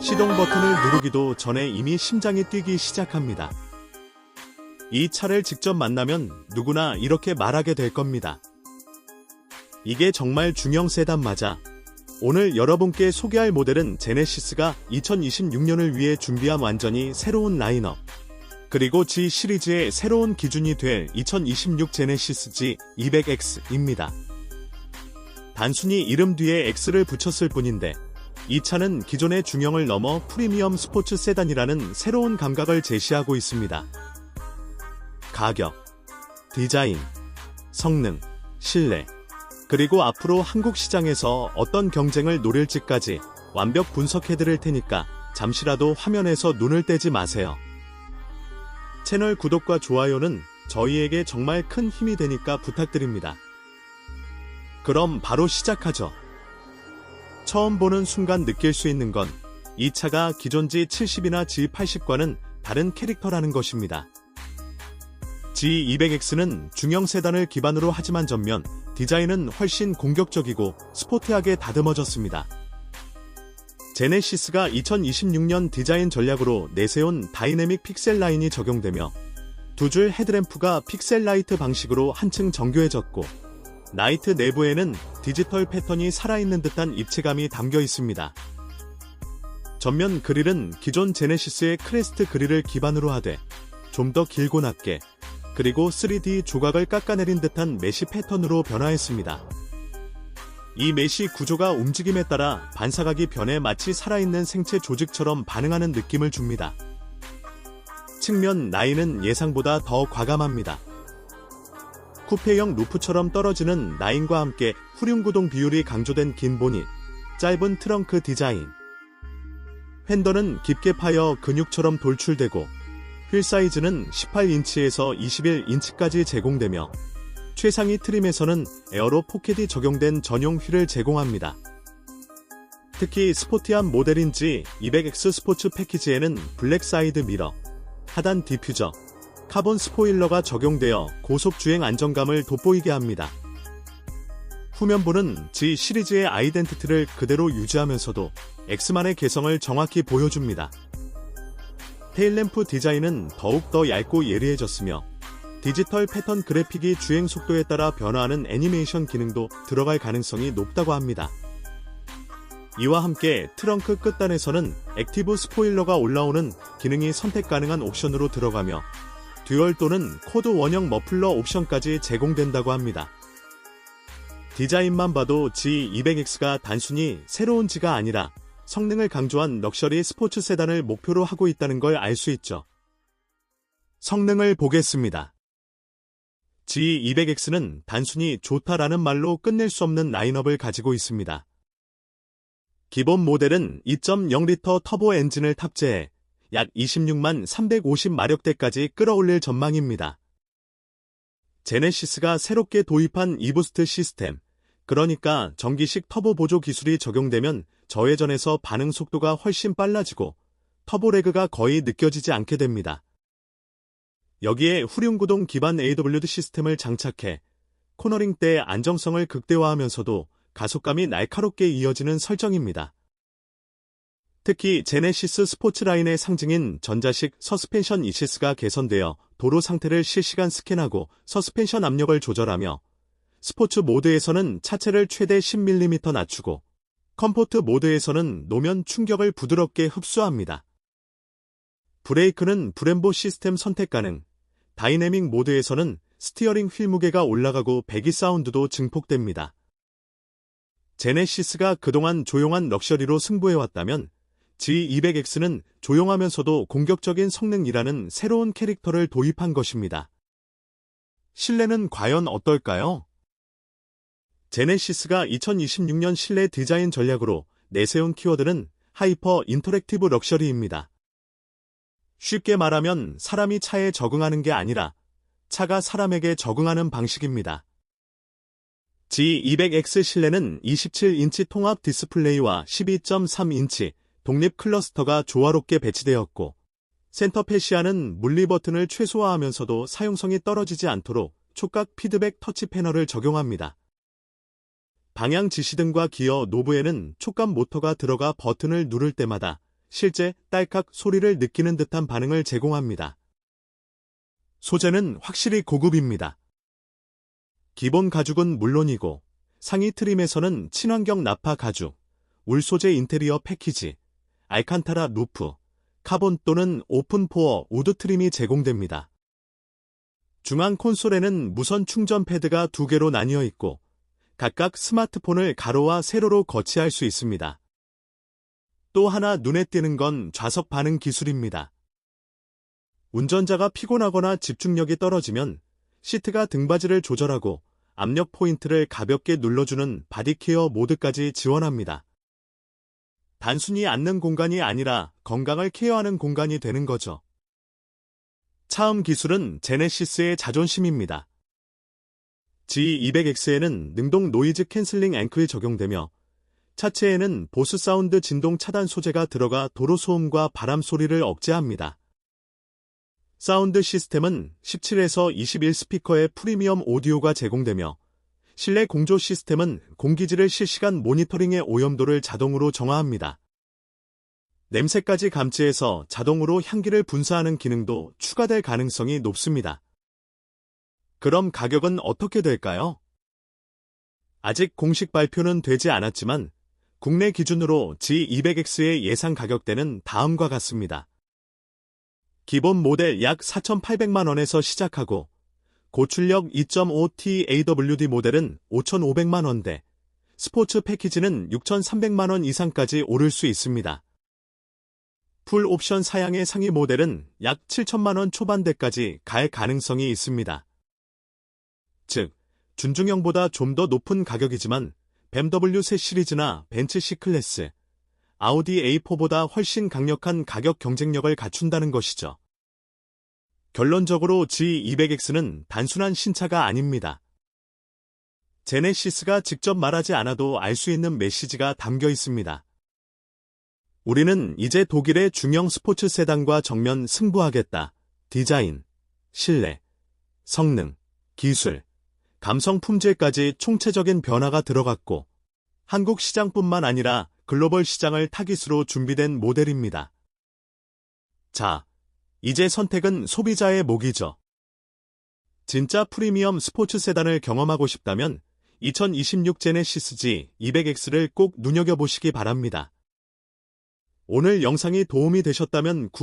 시동 버튼을 누르기도 전에 이미 심장이 뛰기 시작합니다. 이 차를 직접 만나면 누구나 이렇게 말하게 될 겁니다. 이게 정말 중형 세단 맞아. 오늘 여러분께 소개할 모델은 제네시스가 2026년을 위해 준비한 완전히 새로운 라인업. 그리고 G 시리즈의 새로운 기준이 될 2026 제네시스 G200X입니다. 단순히 이름 뒤에 X를 붙였을 뿐인데 이 차는 기존의 중형을 넘어 프리미엄 스포츠 세단이라는 새로운 감각을 제시하고 있습니다. 가격, 디자인, 성능, 실내, 그리고 앞으로 한국 시장에서 어떤 경쟁을 노릴지까지 완벽 분석해드릴 테니까 잠시라도 화면에서 눈을 떼지 마세요. 채널 구독과 좋아요는 저희에게 정말 큰 힘이 되니까 부탁드립니다. 그럼 바로 시작하죠. 처음 보는 순간 느낄 수 있는 건 이 차가 기존 G70이나 G80과는 다른 캐릭터라는 것입니다. G200X는 중형 세단을 기반으로 하지만 전면 디자인은 훨씬 공격적이고 스포티하게 다듬어졌습니다. 제네시스가 2026년 디자인 전략으로 내세운 다이내믹 픽셀 라인이 적용되며 두 줄 헤드램프가 픽셀 라이트 방식으로 한층 정교해졌고 나이트 내부에는 디지털 패턴이 살아있는 듯한 입체감이 담겨 있습니다. 전면 그릴은 기존 제네시스의 크레스트 그릴을 기반으로 하되 좀 더 길고 낮게 그리고 3D 조각을 깎아내린 듯한 메시 패턴으로 변화했습니다. 이 메시 구조가 움직임에 따라 반사각이 변해 마치 살아있는 생체 조직처럼 반응하는 느낌을 줍니다. 측면 라인은 예상보다 더 과감합니다. 쿠페형 루프처럼 떨어지는 라인과 함께 후륜구동 비율이 강조된 긴 보닛, 짧은 트렁크 디자인. 휀더는 깊게 파여 근육처럼 돌출되고 휠 사이즈는 18인치에서 21인치까지 제공되며 최상위 트림에서는 에어로 포켓이 적용된 전용 휠을 제공합니다. 특히 스포티한 모델인지 200X 스포츠 패키지에는 블랙 사이드 미러, 하단 디퓨저, 카본 스포일러가 적용되어 고속주행 안정감을 돋보이게 합니다. 후면부는 G 시리즈의 아이덴티티를 그대로 유지하면서도 X만의 개성을 정확히 보여줍니다. 테일램프 디자인은 더욱 더 얇고 예리해졌으며 디지털 패턴 그래픽이 주행 속도에 따라 변화하는 애니메이션 기능도 들어갈 가능성이 높다고 합니다. 이와 함께 트렁크 끝단에서는 액티브 스포일러가 올라오는 기능이 선택 가능한 옵션으로 들어가며 듀얼 또는 코드 원형 머플러 옵션까지 제공된다고 합니다. 디자인만 봐도 G200X가 단순히 새로운 G가 아니라 성능을 강조한 럭셔리 스포츠 세단을 목표로 하고 있다는 걸 알 수 있죠. 성능을 보겠습니다. G200X는 단순히 좋다라는 말로 끝낼 수 없는 라인업을 가지고 있습니다. 기본 모델은 2.0리터 터보 엔진을 탑재해 약 26만 350마력대까지 끌어올릴 전망입니다. 제네시스가 새롭게 도입한 이부스트 시스템, 그러니까 전기식 터보 보조 기술이 적용되면 저회전에서 반응 속도가 훨씬 빨라지고 터보레그가 거의 느껴지지 않게 됩니다. 여기에 후륜구동 기반 AWD 시스템을 장착해 코너링 때 안정성을 극대화하면서도 가속감이 날카롭게 이어지는 설정입니다. 특히 제네시스 스포츠라인의 상징인 전자식 서스펜션 이시스가 개선되어 도로 상태를 실시간 스캔하고 서스펜션 압력을 조절하며 스포츠 모드에서는 차체를 최대 10mm 낮추고 컴포트 모드에서는 노면 충격을 부드럽게 흡수합니다. 브레이크는 브렘보 시스템 선택 가능, 다이내믹 모드에서는 스티어링 휠 무게가 올라가고 배기 사운드도 증폭됩니다. 제네시스가 그동안 조용한 럭셔리로 승부해왔다면 G200X는 조용하면서도 공격적인 성능이라는 새로운 캐릭터를 도입한 것입니다. 실내는 과연 어떨까요? 제네시스가 2026년 실내 디자인 전략으로 내세운 키워드는 하이퍼 인터랙티브 럭셔리입니다. 쉽게 말하면 사람이 차에 적응하는 게 아니라 차가 사람에게 적응하는 방식입니다. G200X 실내는 27인치 통합 디스플레이와 12.3인치 독립 클러스터가 조화롭게 배치되었고 센터 패시아는 물리 버튼을 최소화하면서도 사용성이 떨어지지 않도록 촉각 피드백 터치 패널을 적용합니다. 방향 지시 등과 기어 노브에는 촉감 모터가 들어가 버튼을 누를 때마다 실제 딸깍 소리를 느끼는 듯한 반응을 제공합니다. 소재는 확실히 고급입니다. 기본 가죽은 물론이고 상위 트림에서는 친환경 나파 가죽, 울 소재 인테리어 패키지, 알칸타라 루프, 카본 또는 오픈 포어 우드 트림이 제공됩니다. 중앙 콘솔에는 무선 충전 패드가 두 개로 나뉘어 있고 각각 스마트폰을 가로와 세로로 거치할 수 있습니다. 또 하나 눈에 띄는 건 좌석 반응 기술입니다. 운전자가 피곤하거나 집중력이 떨어지면 시트가 등받이를 조절하고 압력 포인트를 가볍게 눌러주는 바디케어 모드까지 지원합니다. 단순히 앉는 공간이 아니라 건강을 케어하는 공간이 되는 거죠. 차음 기술은 제네시스의 자존심입니다. G200X에는 능동 노이즈 캔슬링 앵클이 적용되며 차체에는 보스 사운드 진동 차단 소재가 들어가 도로 소음과 바람 소리를 억제합니다. 사운드 시스템은 17에서 21 스피커의 프리미엄 오디오가 제공되며 실내 공조 시스템은 공기질을 실시간 모니터링의 오염도를 자동으로 정화합니다. 냄새까지 감지해서 자동으로 향기를 분사하는 기능도 추가될 가능성이 높습니다. 그럼 가격은 어떻게 될까요? 아직 공식 발표는 되지 않았지만 국내 기준으로 G200X의 예상 가격대는 다음과 같습니다. 기본 모델 약 4,800만 원에서 시작하고 고출력 2.5T AWD 모델은 5,500만원대, 스포츠 패키지는 6,300만원 이상까지 오를 수 있습니다. 풀 옵션 사양의 상위 모델은 약 7천만원 초반대까지 갈 가능성이 있습니다. 즉, 준중형보다 좀 더 높은 가격이지만 BMW 새 시리즈나 벤츠 C 클래스, 아우디 A4보다 훨씬 강력한 가격 경쟁력을 갖춘다는 것이죠. 결론적으로 G200X는 단순한 신차가 아닙니다. 제네시스가 직접 말하지 않아도 알 수 있는 메시지가 담겨 있습니다. 우리는 이제 독일의 중형 스포츠 세단과 정면 승부하겠다. 디자인, 실내, 성능, 기술, 감성 품질까지 총체적인 변화가 들어갔고 한국 시장뿐만 아니라 글로벌 시장을 타깃으로 준비된 모델입니다. 자, 이제 선택은 소비자의 목이죠. 진짜 프리미엄 스포츠 세단을 경험하고 싶다면 2026 제네시스 G200X를 꼭 눈여겨보시기 바랍니다. 오늘 영상이 도움이 되셨다면 구독